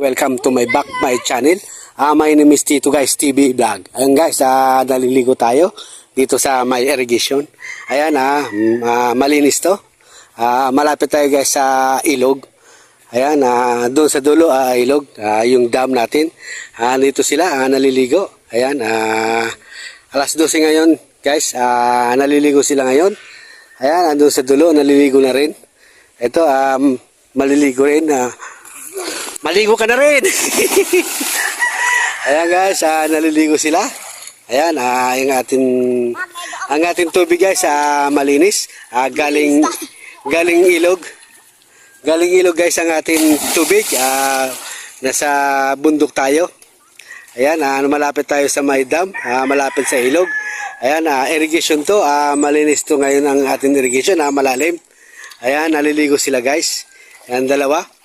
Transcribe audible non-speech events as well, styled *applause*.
Welcome to my back my channel. Ah, my name is Tito guys, TV Vlog. Ayun guys, ah, naliligo tayo dito sa my irrigation. Ayan ah, ah, malinis to. Ah, malapit tayo guys sa ilog. Ayan, ah, doon sa dulo ah, ilog, ah, yung dam natin. Ah, dito sila ah, naliligo. Ayan, ah, alas 12 ngayon guys, ah, naliligo sila ngayon. Ayan, andun sa dulo, naliligo na rin. Ito, um, maliligo rin. ah, Maligo ka na rin. *laughs* Ayan guys, ah, naliligo sila. Ayan, ah, yung ating ang ating tubig guys, ah, malinis. Ah, galing galing ilog. Galing ilog guys ang ating tubig. Ah, nasa bundok tayo. Ayan, ah, malapit tayo sa may dam, ah, malapit sa ilog. Ayan, ah, irrigation to. Ah, malinis to ngayon ang ating irrigation, ah, malalim. Ayan, naliligo sila guys. Ayan, dalawa.